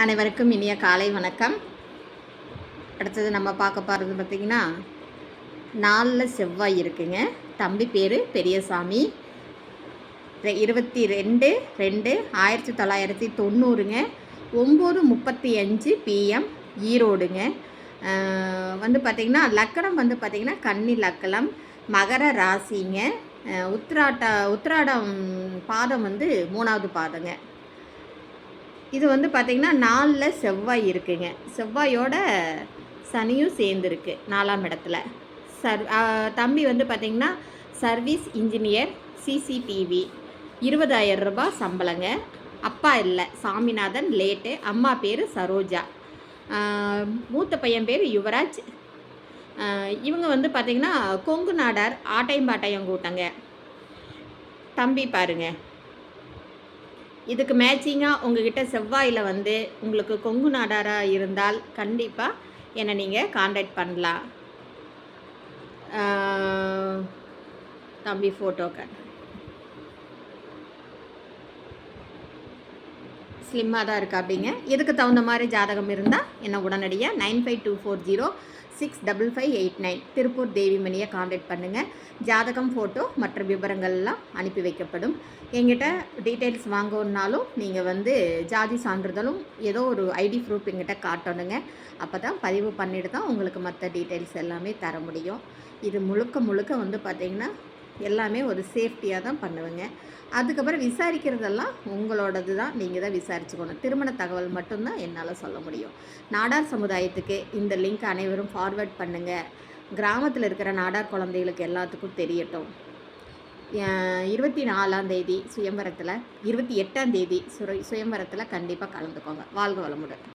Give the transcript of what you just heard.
அனைவருக்கும் இனிய காலை வணக்கம். அடுத்தது நம்ம பார்க்க போகிறது பார்த்திங்கன்னா நாலில் செவ்வாய் இருக்குங்க. தம்பி பேர் பெரியசாமி. இருபத்தி ரெண்டு ரெண்டு ஆயிரத்தி தொள்ளாயிரத்தி தொண்ணூறுங்க. ஒம்பது முப்பத்தி அஞ்சு பிஎம் ஈரோடுங்க. வந்து பார்த்திங்கன்னா லக்கணம் வந்து பார்த்திங்கன்னா கன்னி லக்கணம் மகர ராசிங்க. உத்ராட்ட உத்ராடம் பாதம் வந்து மூணாவது பாதங்க. இது வந்து பார்த்திங்கன்னா நாலில் செவ்வாய் இருக்குங்க. செவ்வாயோட சனியும் சேர்ந்துருக்கு நாலாம் இடத்துல. சர் தம்பி வந்து பார்த்திங்கன்னா சர்வீஸ் இன்ஜினியர் சிசிடிவி. இருபதாயிரம் ரூபாய் சம்பளங்க. அப்பா இல்லை சாமிநாதன் லேட்டு. அம்மா பேர் சரோஜா. மூத்த பையன் பேர் யுவராஜ். இவங்க வந்து பார்த்திங்கன்னா கொங்கு நாடார் ஆட்டையும் பாட்டையும் கூட்டங்க. தம்பி பாருங்க. இதுக்கு மேட்சிங்காக உங்ககிட்ட செவ்வாயில் வந்து உங்களுக்கு கொங்கு நாடாராக இருந்தால் கண்டிப்பாக என்னை நீங்கள் காண்டாக்ட் பண்ணலாம். தம்பி ஃபோட்டோ காட்டு. ஸ்லிம்மாக தான் இருக்கா அப்படிங்க. இதுக்கு தகுந்த மாதிரி ஜாதகம் இருந்தால் என்ன உடனடியாக nine five two four zero six double five eight nine Tiruppur தேவிமணியை contact பண்ணுங்கள் ஜாதகம் ஃபோட்டோ மற்ற விவரங்கள்லாம் அனுப்பி வைக்கப்படும். எங்கிட்ட டீட்டெயில்ஸ் வாங்கணுன்னாலும் நீங்கள் வந்து ஜாதி சான்றிதழும் ஏதோ ஒரு ஐடி ப்ரூஃப் எங்கிட்ட காட்டணுங்க. அப்போ தான் பதிவு பண்ணிட்டு தான் உங்களுக்கு மற்ற டீட்டெயில்ஸ் எல்லாமே தர முடியும். இது முழுக்க முழுக்க வந்து பார்த்திங்கன்னா எல்லாமே ஒரு சேஃப்டியாக தான் பண்ணுவேங்க. அதுக்கப்புறம் விசாரிக்கிறதெல்லாம் உங்களோடது தான். நீங்கள் தான் விசாரிச்சுக்கணும். திருமண தகவல் மட்டும்தான் என்னால் சொல்ல முடியும். நாடார் சமுதாயத்துக்கு இந்த லிங்க் அனைவரும் ஃபார்வர்ட் பண்ணுங்கள் கிராமத்தில் இருக்கிற நாடார் குழந்தைகளுக்கு எல்லாத்துக்கும் தெரியட்டும். இருபத்தி நாலாம் தேதி சுயம்பரத்தில் இருபத்தி எட்டாம் தேதி சுர சுயம்பரத்தில் கண்டிப்பாக கலந்துக்கோங்க. வாழ்க வளமுடன்.